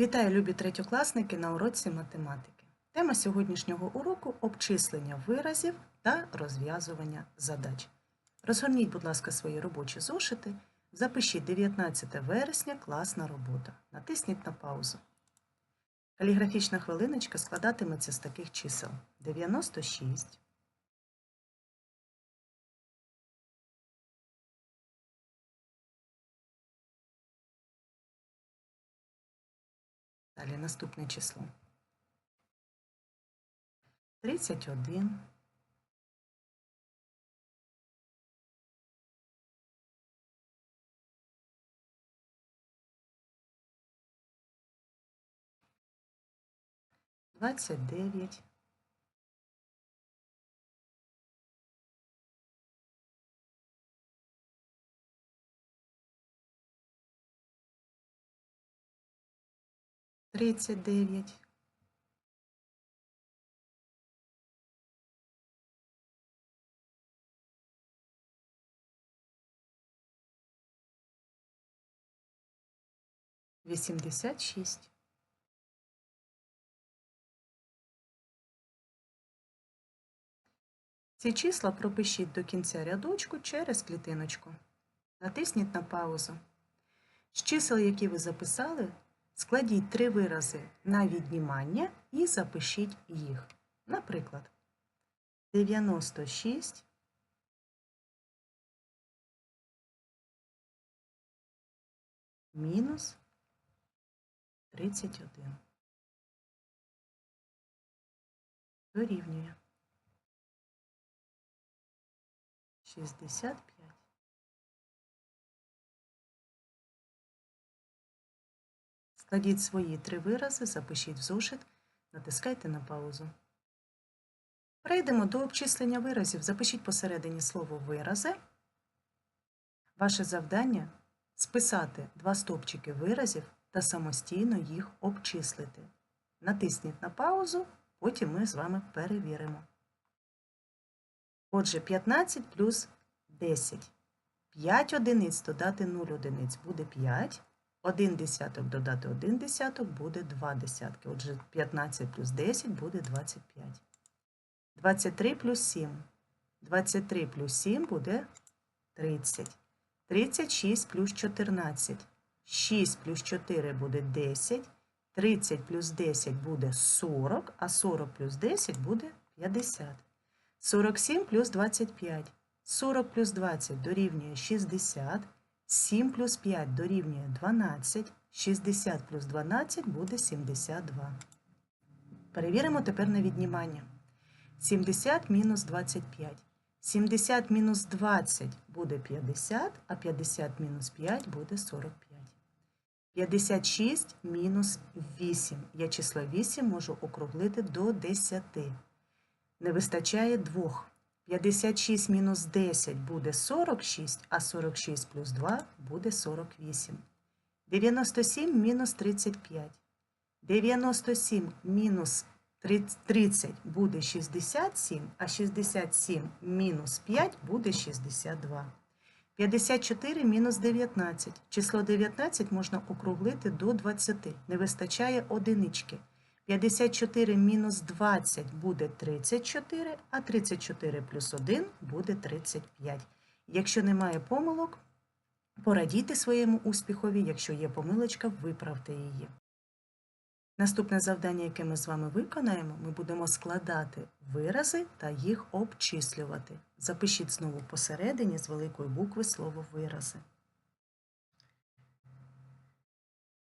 Вітаю, любі третьокласники на уроці математики. Тема сьогоднішнього уроку обчислення виразів та розв'язування задач. Розгорніть, будь ласка, свої робочі зошити. Запишіть 19 вересня класна робота. Натисніть на паузу. Каліграфічна хвилиночка складатиметься з таких чисел: 96, Далі наступне число. 31. Двадцять дев'ять. Тридцять дев'ять. Вісімдесят шість. Ці числа пропишіть до кінця рядочку через клітиночку. Натисніть на паузу. З чисел, які ви записали, складіть три вирази на віднімання і запишіть їх. Наприклад, 96 мінус 31 дорівнює 65. Складіть свої три вирази, запишіть в зошит, натискайте на паузу. Перейдемо до обчислення виразів. Запишіть посередині слово вирази. Ваше завдання списати два стовпчики виразів та самостійно їх обчислити. Натисніть на паузу, потім ми з вами перевіримо. Отже, 15 плюс 10. 5 одиниць додати 0 одиниць буде 5. 1 десяток додати 1 десяток буде 2 десятки. Отже, 15 плюс 10 буде 25. 23 плюс 7. 23 плюс 7 буде 30. 36 плюс 14. 6 плюс 4 буде 10. 30 плюс 10 буде 40, а 40 плюс 10 буде 50. 47 плюс 25. 40 плюс 20 дорівнює 60. 7 плюс 5 дорівнює 12. 60 плюс 12 буде 72. Перевіримо тепер на віднімання. 70 мінус 25. 70 мінус 20 буде 50, а 50 мінус 5 буде 45. 56 мінус 8. Я число 8 можу округлити до 10. Не вистачає 2. 56 мінус 10 буде 46, а 46 плюс 2 буде 48. 97 мінус 35. 97 мінус 30 буде 67, а 67 мінус 5 буде 62. 54 мінус 19. Число 19 можна округлити до 20. Не вистачає одинички. 54 мінус 20 буде 34, а 34 плюс 1 буде 35. Якщо немає помилок, порадійте своєму успіхові, якщо є помилочка, виправте її. Наступне завдання, яке ми з вами виконаємо, ми будемо складати вирази та їх обчислювати. Запишіть знову посередині з великої букви слово вирази.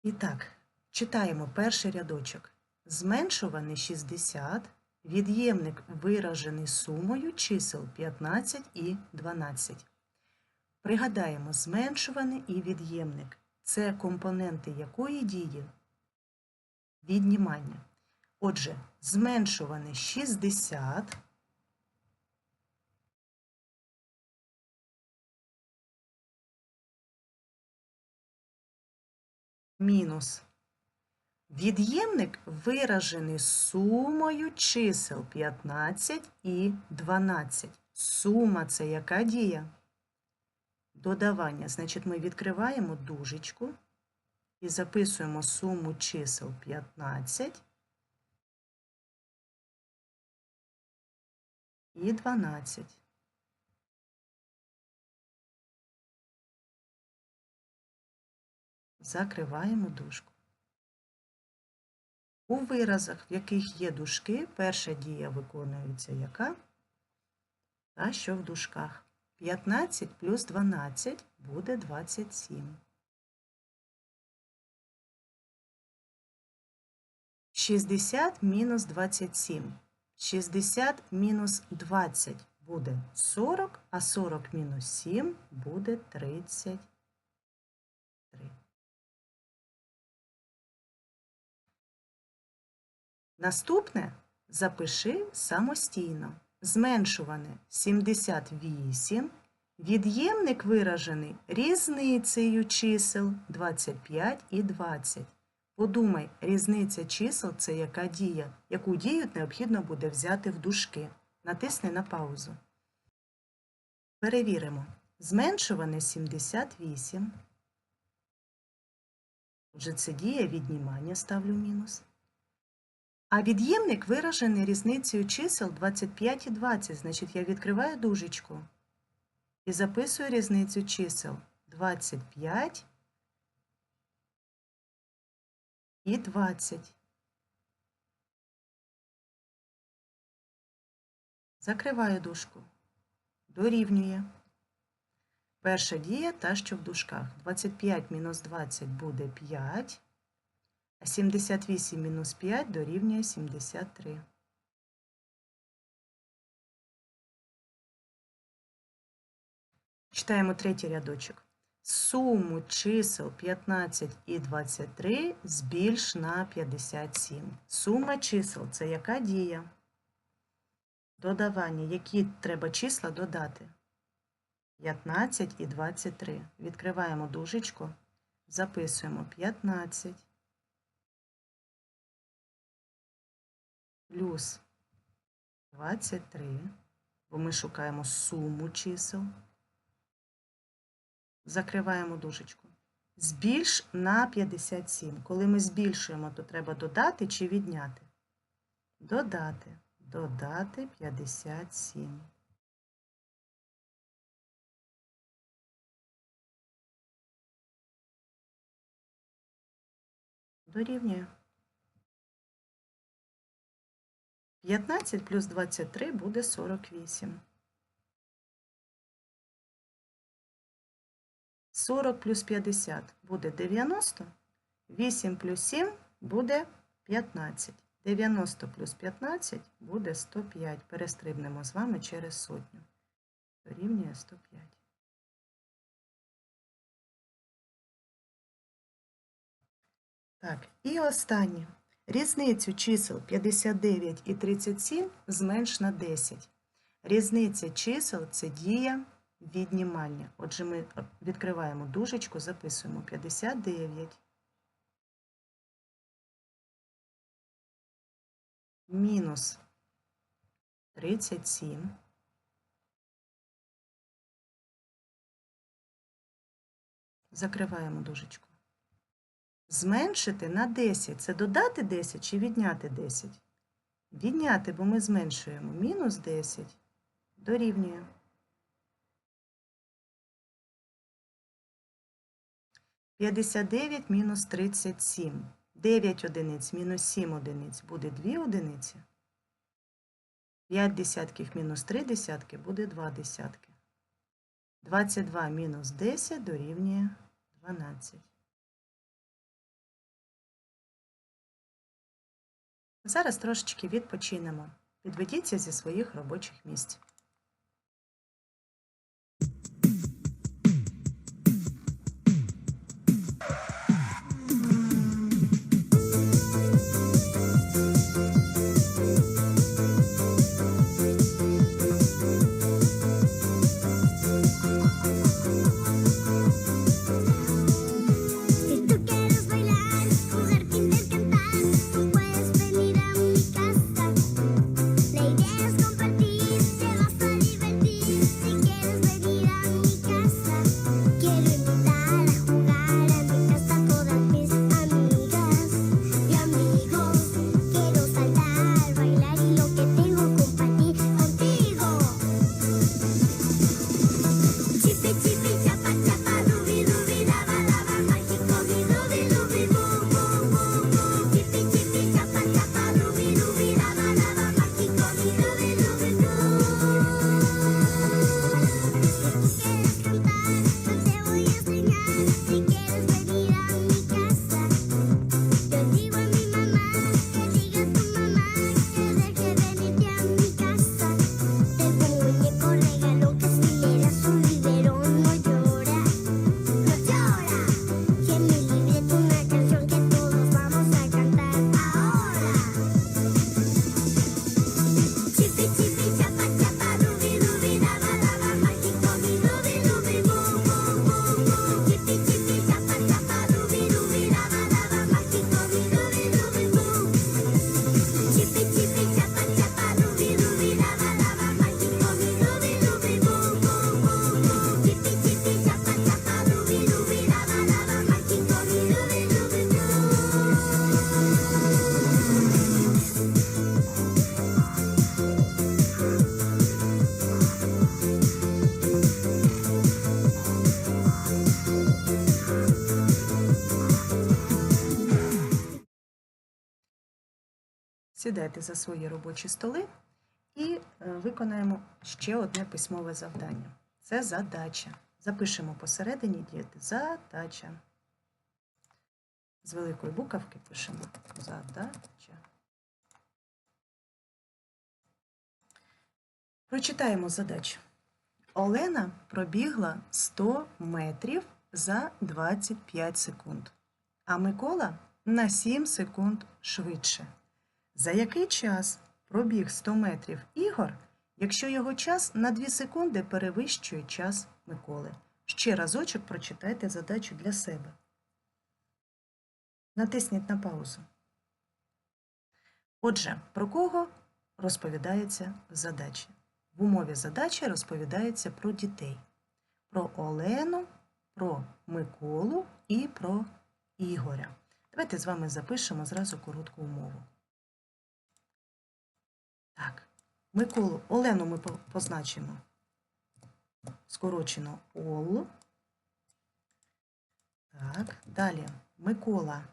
І так, читаємо перший рядочок. Зменшуваний 60, від'ємник виражений сумою чисел 15 і 12. Пригадаємо, зменшуваний і від'ємник це компоненти якої дії? Віднімання. Отже, зменшуваний 60. Мінус Від'ємник виражений сумою чисел 15 і 12. Сума це яка дія? Додавання. Значить, ми відкриваємо дужечку І записуємо суму чисел 15 і 12. Закриваємо дужку. У виразах, в яких є дужки, перша дія виконується яка? Та, що в дужках. 15 плюс 12 буде 27. 60 мінус 27. 60 мінус 20 буде 40, а 40 мінус 7 буде 33. Наступне запиши самостійно. Зменшуване 78, від'ємник виражений різницею чисел 25 і 20. Подумай, різниця чисел це яка дія, яку дію необхідно буде взяти в дужки. Натисни на паузу. Перевіримо. Зменшуване 78. Отже, це дія віднімання, ставлю мінус. А від'ємник виражений різницею чисел 25 і 20. Значить, я відкриваю дужечку і записую різницю чисел 25 і 20. Закриваю дужку. Дорівнює. Перша дія та, що в дужках. 25 мінус 20 буде 5. А 78 мінус 5 дорівнює 73. Читаємо третій рядочок. Суму чисел 15 і 23 збільш на 57. Сума чисел це яка дія? Додавання. Які треба числа додати? 15 і 23. Відкриваємо дужечку, записуємо 15. Плюс 23, бо ми шукаємо суму чисел. Закриваємо дужечку. Збільш на 57. Коли ми збільшуємо, то треба додати чи відняти? Додати. Додати 57. Дорівнює. 15 плюс 23 буде 48. 40 плюс 50 буде 90. 8 плюс 7 буде 15. 90 плюс 15 буде 105. Перестрибнемо з вами через сотню. Дорівнює 105. Так, і останнє. Різницю чисел 59 і 37 зменш на 10. Різниця чисел це дія віднімання. Отже, ми відкриваємо дужечку, записуємо 59. Мінус 37. Закриваємо дужечку. Зменшити на 10 це додати 10 чи відняти 10? Відняти, бо ми зменшуємо. Мінус 10 дорівнює. П'ятдесят дев'ять мінус тридцять сім. 9 одиниць мінус 7 одиниць буде 2 одиниці. 5 десятків мінус 3 десятки буде 2 десятки. 22 мінус 10 дорівнює 12. Зараз трошечки відпочинемо. Підведіться зі своїх робочих місць. Сідайте за свої робочі столи і е, виконаємо ще одне письмове завдання. Це задача. Запишемо посередині діти задача. З великої буковки пишемо задача. Прочитаємо задачу. Олена пробігла 100 метрів за 25 секунд, а Микола на 7 секунд швидше. За який час пробіг 100 метрів Ігор, якщо його час на 2 секунди перевищує час Миколи? Ще разочок прочитайте задачу для себе. Натисніть на паузу. Отже, про кого розповідається в задачі? В умові задачі розповідається про дітей, про Олену, про Миколу і про Ігоря. Давайте з вами запишемо зразу коротку умову. Так, Миколу, Олену ми позначимо скорочено Ол. Так, далі Микола.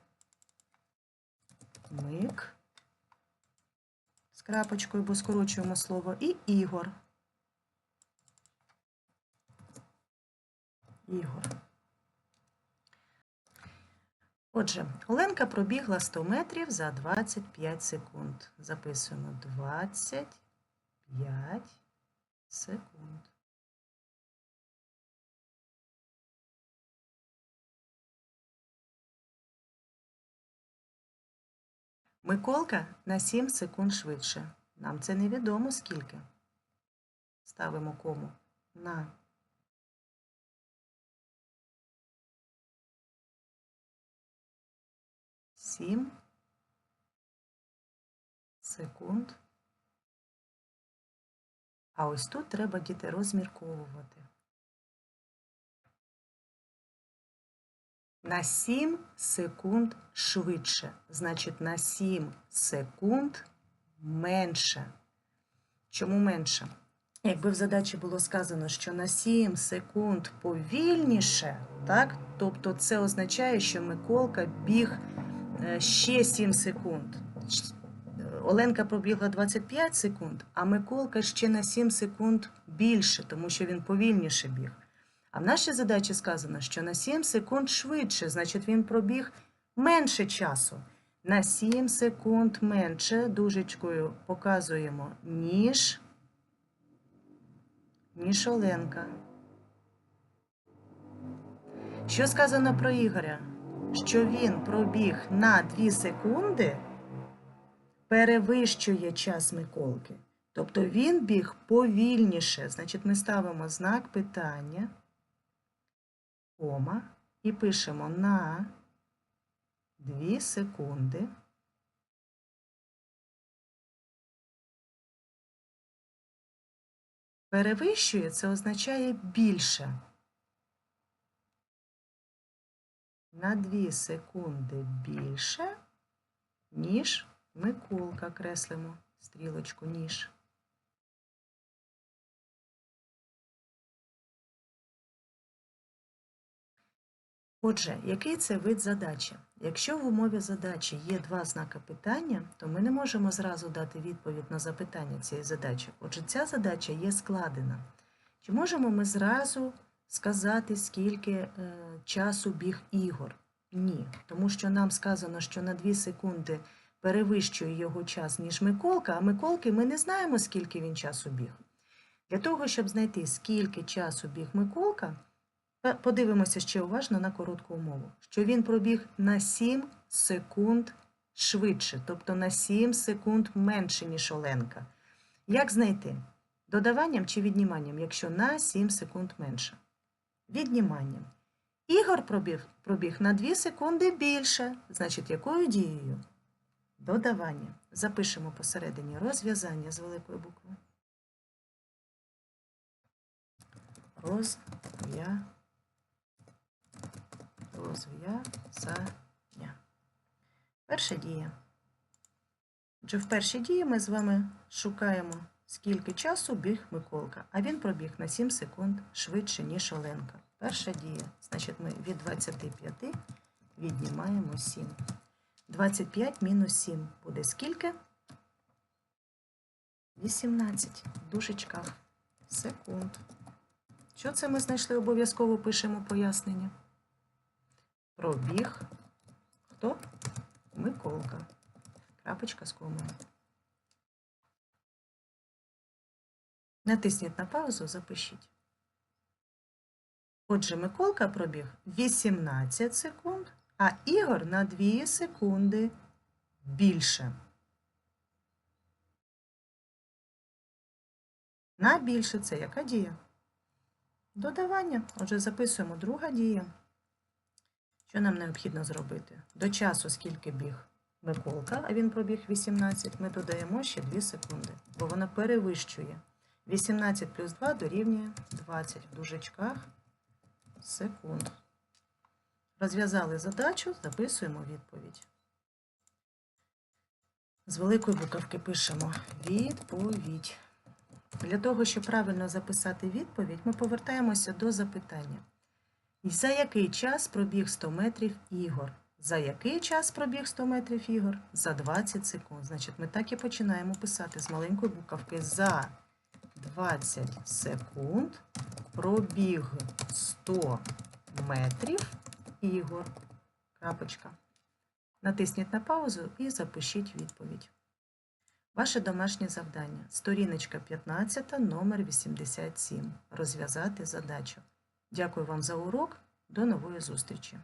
Мик. З крапочкою, бо скорочуємо слово. І Ігор. Ігор. Отже, Оленка пробігла 100 метрів за 25 секунд. Записуємо 25 секунд. Миколка на 7 секунд швидше. Нам це невідомо скільки. Ставимо кому на сім секунд. А ось тут треба діти розмірковувати. На 7 секунд швидше. Значить, на 7 секунд менше. Чому менше? Якби в задачі було сказано, що на 7 секунд повільніше, так? тобто це означає, що Миколка біг ще 7 секунд. Е, Оленка пробігла 25 секунд, а Миколка ще на 7 секунд більше, тому що він повільніше біг. А в нашій задачі сказано, що на 7 секунд швидше, значить він пробіг менше часу. На 7 секунд менше дужечкою показуємо, ніж, ніж Оленка. Що сказано про Ігоря? Що він пробіг на 2 секунди, перевищує час Миколки. Тобто він біг повільніше. Значить, ми ставимо знак питання кома і пишемо на 2 секунди. Перевищує це означає більше. На 2 секунди більше, ніж Миколка креслимо стрілочку ніж. Отже, який це вид задачі? Якщо в умові задачі є два знака питання, то ми не можемо зразу дати відповідь на запитання цієї задачі. Отже, ця задача є складена. Чи можемо ми зразу сказати, скільки е, часу біг ігор? Ні, тому що нам сказано, що на 2 секунди перевищує його час, ніж Миколка, а Миколки ми не знаємо, скільки він часу біг. Для того, щоб знайти, скільки часу біг Миколка, Подивимося ще уважно на коротку умову, що він пробіг на 7 секунд швидше, тобто на 7 секунд менше, ніж Оленка. Як знайти? Додаванням чи відніманням, якщо на 7 секунд менше? Відніманням. Ігор пробіг, пробіг на 2 секунди більше. Значить, якою дією? Додавання. Запишемо посередині розв'язання з великої букви. Розв'язання. Розв'язання. Перша дія. Отже, в першій дії ми з вами шукаємо, скільки часу біг Миколка, а він пробіг на 7 секунд швидше, ніж Оленка. Перша дія. Значить, ми від 25 віднімаємо 7. 25 мінус 7 буде скільки? 18 в дужечках секунд. Що це ми знайшли? Обов'язково пишемо пояснення. Пробіг. Хто? Миколка. Крапочка з комою. Натисніть на паузу, запишіть. Отже, Миколка пробіг 18 секунд, а Ігор на 2 секунди більше. На більше це яка дія? Додавання. Отже, записуємо друга дія. Що нам необхідно зробити? До часу, скільки біг Миколка, а він пробіг 18, ми додаємо ще 2 секунди, бо вона перевищує. 18 плюс 2 дорівнює 20 в дужечках секунд. Розв'язали задачу, записуємо відповідь. З великої буковки пишемо відповідь. Для того, щоб правильно записати відповідь, ми повертаємося до запитання. І За який час пробіг 100 метрів Ігор? За який час пробіг 100 метрів Ігор? За 20 секунд. Значить, ми так і починаємо писати з маленької буковки за 20 секунд пробіг 100 метрів Ігор. Крапочка. Натисніть на паузу і запишіть відповідь. Ваше домашнє завдання. Сторіночка 15, номер 87. Розв'язати задачу. Дякую вам за урок. До нової зустрічі!